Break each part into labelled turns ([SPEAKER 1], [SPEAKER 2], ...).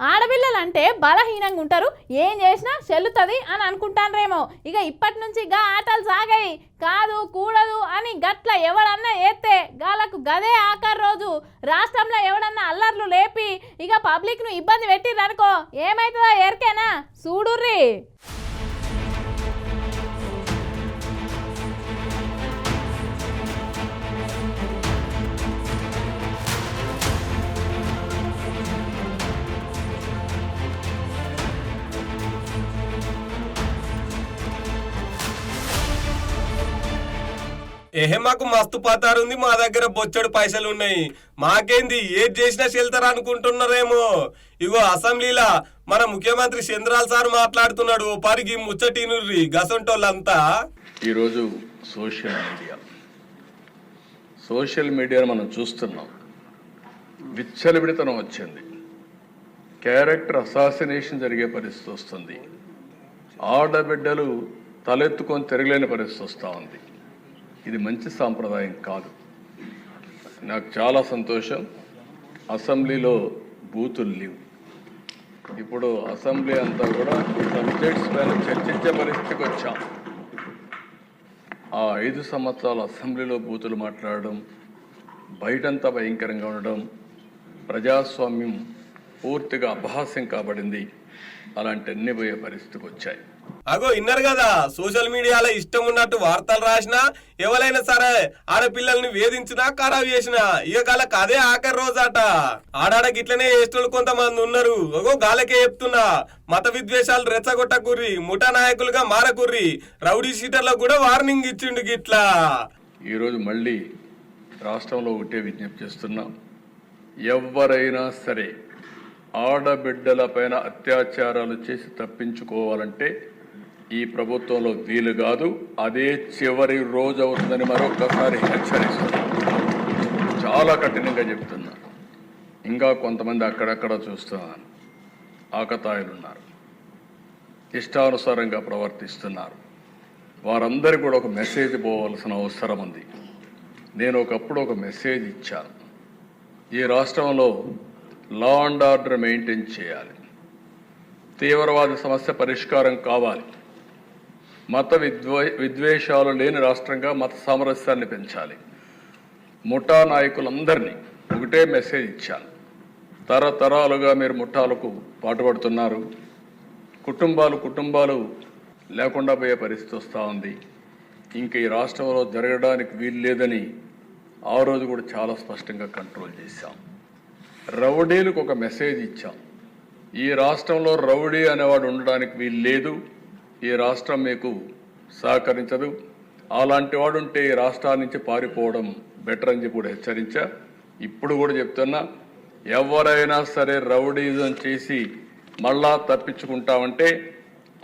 [SPEAKER 1] ఆడపిల్లలు అంటే బలహీనంగా ఉంటారు. ఏం చేసినా చెల్లుతుంది అని అనుకుంటానరేమో. ఇక ఇప్పటి నుంచి గా ఆటలు సాగాయి. కాదు కూడదు అని గట్ల ఎవడన్నా ఎత్తే గాలకు గదే ఆఖరి రోజు. రాష్ట్రంలో ఎవడన్నా అల్లర్లు లేపి ఇక పబ్లిక్ను ఇబ్బంది పెట్టిరనుకో ఏమవుతుందో ఎరికేనా? చూడుర్రి
[SPEAKER 2] ఏహే మాకు మస్తు పాతారు ఉంది మా దగ్గర బొచ్చడు పైసలు ఉన్నాయి. మాకేంది ఏది చేసినా చెల్తారు అనుకుంటున్నారేమో. ఇగో అసెంబ్లీలా మన ముఖ్యమంత్రి చంద్రాల్ సార్ మాట్లాడుతున్నాడు ఓ పరిగి ముచ్చటినుర్రి గసంటోళ్ళంతా.
[SPEAKER 3] ఈరోజు సోషల్ మీడియా. సోషల్ మీడియాను మనం చూస్తున్నాం. విచ్చలవిడితనం వచ్చింది. క్యారెక్టర్ అసాసినేషన్ జరిగే పరిస్థితి వస్తుంది. ఆడబిడ్డలు తలెత్తుకొని తిరగలేని పరిస్థితి వస్తూ ఉంది. ఇది మంచి సాంప్రదాయం కాదు. నాకు చాలా సంతోషం. అసెంబ్లీలో బూతులు లేవు. ఇప్పుడు అసెంబ్లీ అంతా కూడా సబ్జెక్ట్స్ పైన చర్చించే పరిస్థితికి వచ్చాం. ఆ ఐదు సంవత్సరాల అసెంబ్లీలో బూతులు మాట్లాడడం బయటంతా భయంకరంగా ఉండడం ప్రజాస్వామ్యం పూర్తిగా అపహాస్యం కాబడింది. అలాంటి అన్ని పోయే పరిస్థితికి వచ్చాయి.
[SPEAKER 2] అగో ఇన్నారు కదా. సోషల్ మీడియాలో ఇష్టం ఉన్నట్టు వార్తలు రాసినా ఎవరైనా సరే ఆడపిల్లల్ని వేధించినా ఖరాబ్ చేసినా ఇక గాలకు అదే ఆఖరి రోజాట ఆడాడ గిట్లనే చేసేటోళ్ళు కొంతమంది ఉన్నారు. అగో గాలకే చెప్తున్నా. మత విద్వేషాలు రెచ్చగొట్టకుర్రి ముఠా నాయకులుగా మారకుర్రి రౌడీ షీటర్లకు కూడా వార్నింగ్ ఇచ్చిండు గిట్లా.
[SPEAKER 3] ఈరోజు మళ్ళీ రాష్ట్రంలో ఒకటే విజ్ఞప్తి చేస్తున్నాం. ఎవరైనా సరే ఆడబిడ్డల పైన అత్యాచారాలు చేసి తప్పించుకోవాలంటే ఈ ప్రభుత్వంలో వీలు కాదు అదే చివరి రోజు అవుతుందని మరొకసారి హెచ్చరిస్తున్నాం చాలా కఠినంగా చెప్తున్నా. ఇంకా కొంతమంది అక్కడక్కడ చూస్తున్నాను ఆకతాయిలు ఉన్నారు ఇష్టానుసారంగా ప్రవర్తిస్తున్నారు. వారందరికీ కూడా ఒక మెసేజ్ పోవలసిన అవసరం ఉంది. నేను ఒకప్పుడు ఒక మెసేజ్ ఇచ్చాను. ఈ రాష్ట్రంలో లా అండ్ ఆర్డర్ మెయింటైన్ చేయాలి. తీవ్రవాద సమస్య పరిష్కారం కావాలి. మత విద్వే విద్వేషాలు లేని రాష్ట్రంగా మత సామరస్యాన్ని పెంచాలి. ముఠా నాయకులందరినీ ఒకటే మెసేజ్ ఇచ్చాను. తరతరాలుగా మీరు ముఠాలకు పాటుపడుతున్నారు. కుటుంబాలు కుటుంబాలు లేకుండా పోయే పరిస్థితి వస్తూ ఉంది. ఇంక ఈ రాష్ట్రంలో జరగడానికి వీలు లేదని ఆ రోజు కూడా చాలా స్పష్టంగా కంట్రోల్ చేశాం. రౌడీలకు ఒక మెసేజ్ ఇచ్చాం. ఈ రాష్ట్రంలో రౌడీ అనేవాడు ఉండడానికి వీలు లేదు. ఈ రాష్ట్రం మీకు సహకరించదు. అలాంటి వాడుంటే ఈ రాష్ట్రాల నుంచి పారిపోవడం బెటర్ అని చెప్పి కూడా హెచ్చరించా. ఇప్పుడు కూడా చెప్తున్నా ఎవరైనా సరే రౌడీజం చేసి మళ్ళా తప్పించుకుంటామంటే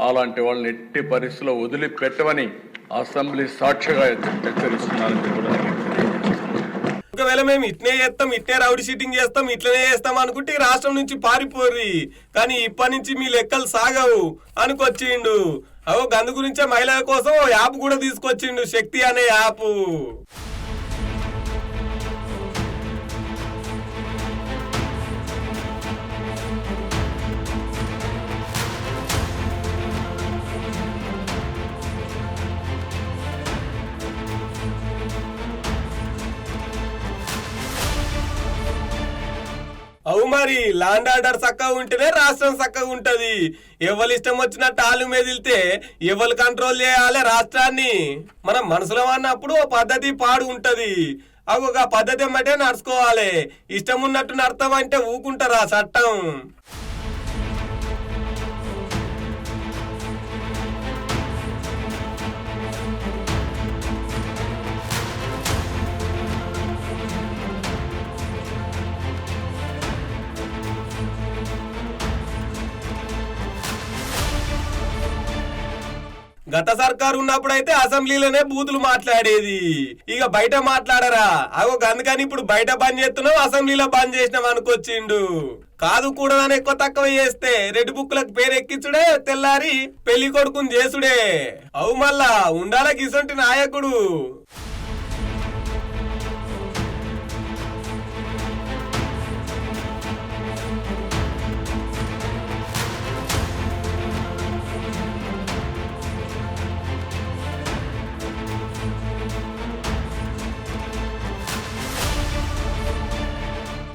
[SPEAKER 3] అలాంటి వాళ్ళని ఎట్టి పరిస్థితుల్లో వదిలిపెట్టమని అసెంబ్లీ సాక్షిగా హెచ్చరిస్తున్నారని హెచ్చరిస్తున్నానని కూడా
[SPEAKER 2] ఒకవేళ మేము ఇట్నే చేస్తాం ఇట్నే రౌడీ షీటింగ్ చేస్తాం ఇట్లనే చేస్తాం అనుకుంటే రాష్ట్రం నుంచి పారిపోర్రి. కానీ ఇప్పటి నుంచి మీ లెక్కలు సాగవు అనుకొచ్చిండు. అవో గందు గురించే మహిళల కోసం ఓ యాప్ కూడా తీసుకొచ్చిండు శక్తి అనే యాప్. మరి లాండ్ ఆర్డర్ చక్కగా ఉంటేనే రాష్ట్రం చక్కగా ఉంటది. ఎవరి ఇష్టం వచ్చినట్టు ఆలు మెదిలితే ఎవరు కంట్రోల్ చేయాలి రాష్ట్రాన్ని? మనం మనసులో అన్నప్పుడు ఓ పద్ధతి పాడు ఉంటది. అవి ఒక పద్ధతి ఎమ్మటే నడుచుకోవాలి. ఇష్టం ఉన్నట్టు నడతామంటే ఊకుంటారా చట్టం. గత సర్కారు ఉన్నప్పుడైతే అసెంబ్లీలోనే బూతులు మాట్లాడేది. ఇక బయట మాట్లాడరా. అగో అందుకని ఇప్పుడు బయట బంద్ చేస్తున్నావు అసెంబ్లీలో బంద్ చేసినాం అనుకొచ్చిండు. కాదు కూడా ఎక్కువ తక్కువ చేస్తే రెడ్ బుక్లకు పేరు ఎక్కించుడే తెల్లారి పెళ్ళి కొడుకుని చేసుడే. అవు మళ్ళా ఉండాల గిసంటి నాయకుడు.